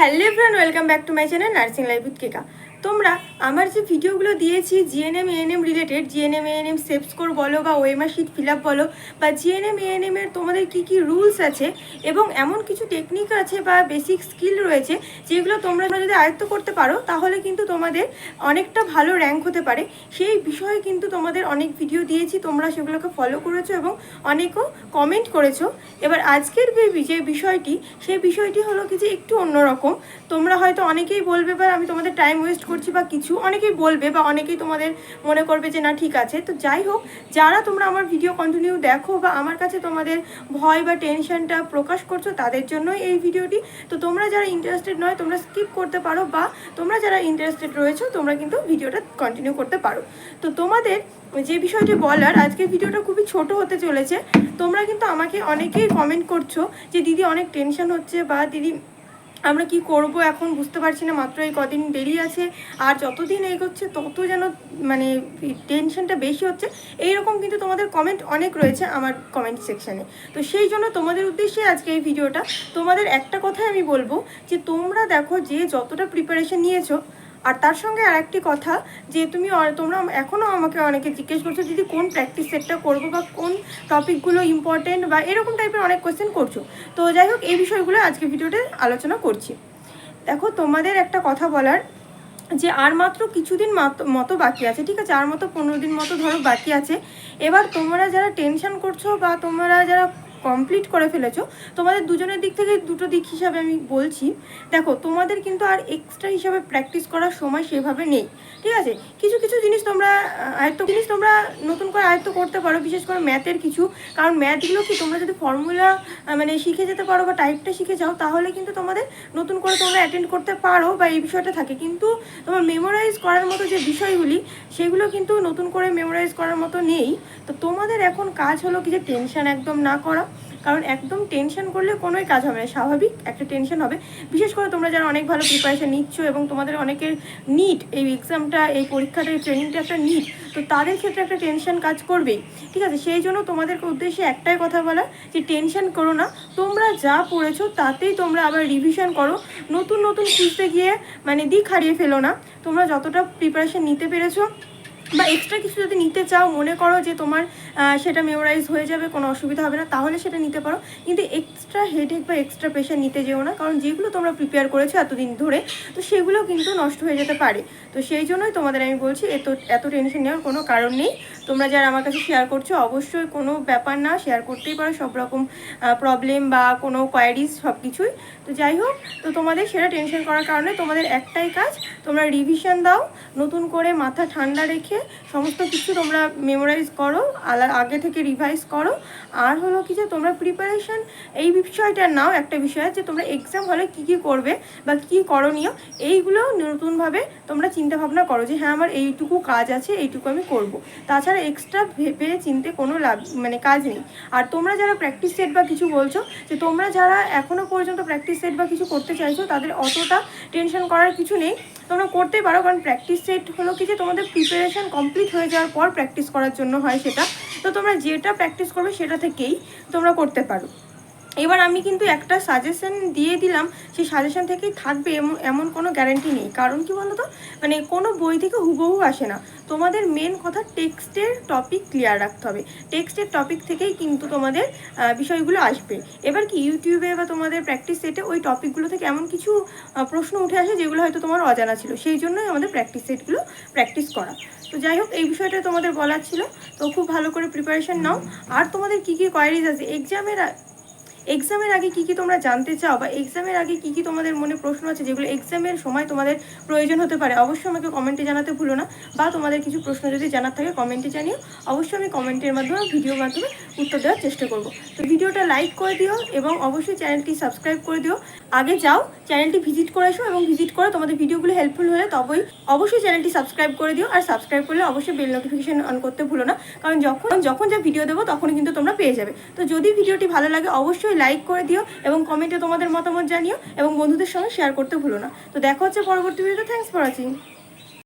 Hello everyone, welcome back to my channel Nursing Life with Kika. তোমরা আমার যে ভিডিওগুলো দিয়েছি GNM ANM related GNM ANM safe score বলো বা ওএমআর শিট ফিল আপ বলো বা জিএনএম এএনএম এর তোমাদের কি কি রুলস আছে এবং এমন কিছু টেকনিক আছে বা বেসিক স্কিল রয়েছে যেগুলো তোমরা যদি আয়ত্ত করতে পারো তাহলে কিন্তু তোমাদের অনেকটা ভালো র্যাঙ্ক হতে পারে সেই বিষয়ে কিন্তু তোমাদের অনেক ভিডিও দিয়েছি তোমরা সেগুলোকে ফলো করেছো এবং অনেকও কমেন্ট করেছো এবার আজকের যে বিষয়টি সেই বিষয়টি হলো কি যে একটু অন্যরকম তোমরা হয়তো অনেকেই বলবে বা আমি তোমাদের টাইম ওয়েস্ট করছি বা কিছু অনেকেই বলবে বা অনেকেই তোমাদের মনে করবে যে না ঠিক আছে তো যাই হোক যারা তোমরা আমার ভিডিও কন্টিনিউ দেখো বা আমার কাছে তোমাদের ভয় বা টেনশনটা প্রকাশ করছো তাদের জন্যই এই ভিডিওটি তো তোমরা যারা ইন্টারেস্টেড নয় তোমরা স্কিপ করতে পারো বা তোমরা যারা ইন্টারেস্টেড রয়েছো তোমরা কিন্তু ভিডিওটা কন্টিনিউ করতে পারো তো তোমাদের যে বিষয়টি বলার আজকে ভিডিওটা খুবই ছোট হতে চলেছে তোমরা কিন্তু আমাকে অনেকেই কমেন্ট করছো যে দিদি অনেক টেনশন হচ্ছে বা দিদি আমরা কি করব এখন বুঝতে পারছি না মাত্র এই কদিন দেরি আছে আর যতদিন এগোচ্ছে তত যেন মানে টেনশনটা বেশি হচ্ছে এইরকম কিন্তু তোমাদের কমেন্ট অনেক রয়েছে আমার কমেন্ট সেকশানে তো সেই জন্য তোমাদের উদ্দেশ্যে আজকে এই ভিডিওটা তোমাদের একটা কথাই আমি বলবো যে তোমরা দেখো যে যতটা প্রিপারেশন নিয়েছো আর তার সঙ্গে আর একটি কথা যে তুমি তোমরা এখনও আমাকে অনেকে জিজ্ঞেস করছো দিদি কোন প্র্যাকটিস সেটটা করবো বা কোন টপিকগুলো ইম্পর্টেন্ট বা এরকম টাইপের অনেক কোয়েশ্চেন করছো তো যাই হোক এই বিষয়গুলো আজকে ভিডিওতে আলোচনা করছি দেখো তোমাদের একটা কথা বলার যে আর মাত্র কিছুদিন মতো বাকি আছে ঠিক আছে আর মতো পনেরো দিন মতো ধরো বাকি আছে এবার তোমরা যারা টেনশন করছো বা তোমরা যারা কমপ্লিট করে ফেলেছো তোমাদের দুজনের দিক থেকে দুটো দিক হিসাবে আমি বলছি দেখো তোমাদের কিন্তু আর এক্সট্রা হিসাবে প্র্যাকটিস করার সময় সেভাবে নেই ঠিক আছে কিছু কিছু জিনিস তোমরা আয়ত্ত জিনিস তোমরা নতুন করে আয়ত্ত করতে পারো বিশেষ করে ম্যাথের কিছু কারণ ম্যাথগুলো কি তোমরা যদি ফর্মুলা মানে শিখে যেতে পারো বা টাইপটা শিখে যাও তাহলে কিন্তু তোমাদের নতুন করে তোমরা অ্যাটেন্ড করতে পারো বা এই বিষয়টা থাকে কিন্তু তোমার মেমোরাইজ করার মতো যে বিষয়গুলি সেগুলো কিন্তু নতুন করে মেমোরাইজ করার মতো নেই তো তোমাদের এখন কাজ হলো কি যে টেনশন একদম না করা কারণ একদম টেনশন করলে কোনোই কাজ হবে না স্বাভাবিক একটা টেনশন হবে বিশেষ করে তোমরা যারা অনেক ভালো প্রিপারেশান নিচ্ছ এবং তোমাদের অনেকের নিট এই এক্সামটা এই পরীক্ষাটা এই ট্রেনিংটা একটা নিট তো তাদের ক্ষেত্রে একটা টেনশন কাজ করবেই ঠিক আছে সেই জন্য তোমাদেরকে উদ্দেশ্যে একটাই কথা বলা যে টেনশন করো না তোমরা যা পড়েছো তাতেই তোমরা আবার রিভিশন করো নতুন নতুন খুঁজতে গিয়ে মানে দিক হারিয়ে ফেলো না তোমরা যতটা প্রিপারেশান নিতে পেরেছো বা এক্সট্রা কিছু যদি নিতে চাও মনে করো যে তোমার সেটা মেমোরাইজ হয়ে যাবে কোনো অসুবিধা হবে না তাহলে সেটা নিতে পারো কিন্তু এক্সট্রা হেডেক বা এক্সট্রা প্রেশার নিতে যেও না কারণ যেগুলো তোমরা প্রিপেয়ার করেছো এতদিন ধরে তো সেগুলো কিন্তু নষ্ট হয়ে যেতে পারে তো সেই জন্যই তোমাদের আমি বলছি এত এত টেনশন নেওয়ার কোনো কারণ নেই তোমরা যারা আমার কাছে শেয়ার করছো অবশ্যই কোনো ব্যাপার না শেয়ার করতেই পারো সব রকম প্রবলেম বা কোনো কোয়ারিজ সব কিছুই তো যাই হোক তো তোমাদের সেটা টেনশন করার কারণে তোমাদের একটাই কাজ তোমরা রিভিশন দাও নতুন করে মাথা ঠান্ডা রেখে সমস্ত কিছু তোমরা মেমোরাইজ করো আলা আগে থেকে রিভাইজ করো আর হলো কি যে তোমরা প্রিপারেশন এই বিষয়টা নাও একটা বিষয় যে তোমরা এক্সাম হলে কি কি করবে বা কি করণীয় এইগুলো নতুনভাবে তোমরা চিন্তাভাবনা করো যে হ্যাঁ আমার এইটুকু কাজ আছে এইটুকু আমি করব তাছাড়া এক্সট্রা ভেবে চিনতে কোনো লাভ মানে কাজ নেই আর তোমরা যারা প্র্যাকটিস সেট বা কিছু বলছো যে তোমরা যারা এখনও পর্যন্ত প্র্যাকটিস সেট বা কিছু করতে চাইছো তাদের অতটা টেনশন করার কিছু নেই তোমরা করতেই পারো কারণ প্র্যাকটিস সেট হলো কি যে তোমাদের প্রিপারেশান কমপ্লিট হয়ে যাওয়ার পর প্র্যাকটিস করার জন্য হয় সেটা তো তোমরা যেটা প্র্যাকটিস করবে সেটা থেকেই তোমরা করতে পারো এবার আমি কিন্তু একটা সাজেশন দিয়ে দিলাম সেই সাজেশন থেকেই থাকবে এমন এমন কোনো গ্যারেন্টি নেই কারণ কি বলো তো মানে কোনো বই থেকে হুবহু আসে না তোমাদের মেন কথা টেক্সটের টপিক ক্লিয়ার রাখতে হবে টেক্সটের টপিক থেকেই কিন্তু তোমাদের বিষয়গুলো আসবে এবার কি ইউটিউবে বা তোমাদের প্র্যাকটিস সেটে ওই টপিকগুলো থেকে এমন কিছু প্রশ্ন উঠে আসে যেগুলো হয়তো তোমার অজানা ছিল সেই জন্যই আমাদের প্র্যাকটিস সেটগুলো প্র্যাকটিস করা তো যাই হোক এই বিষয়টা তোমাদের বলার ছিল তো খুব ভালো করে প্রিপারেশন নাও আর তোমাদের কী কী কোয়ারিজ আছে এক্সামের এক্সামের আগে কি কি তোমরা জানতে চাও বা এক্সামের আগে কি কি তোমাদের মনে প্রশ্ন আছে যেগুলো এক্সামের সময় তোমাদের প্রয়োজন হতে পারে অবশ্যই আমাকে কমেন্টে জানাতে ভুলো না বা তোমাদের কিছু প্রশ্ন যদি জানার থাকে কমেন্টে জানিও অবশ্যই আমি কমেন্টের মাধ্যমে ভিডিওর মাধ্যমে উত্তর দেওয়ার চেষ্টা করব তো ভিডিওটা লাইক করে দিও এবং অবশ্যই চ্যানেলটি সাবস্ক্রাইব করে দিও আগে যাও চ্যানেলটি ভিজিট করে আসো এবং ভিজিট করে তোমাদের ভিডিওগুলো হেল্পফুল হলে তবেই অবশ্যই চ্যানেলটি সাবস্ক্রাইব করে দিও আর সাবস্ক্রাইব করলে অবশ্যই বেল নোটিফিকেশান অন করতে ভুলো না কারণ যখন যখন যা ভিডিও দেবো তখনই কিন্তু তোমরা পেয়ে যাবে তো যদি ভিডিওটি ভালো লাগে অবশ্যই লাইক করে দিও এবং কমেন্টে তোমাদের মতামত জানিও এবং বন্ধুদের সঙ্গে শেয়ার করতে ভুলো না তো দেখা হচ্ছে পরবর্তী ভিডিওতে থ্যাংকস ফর ওয়াচিং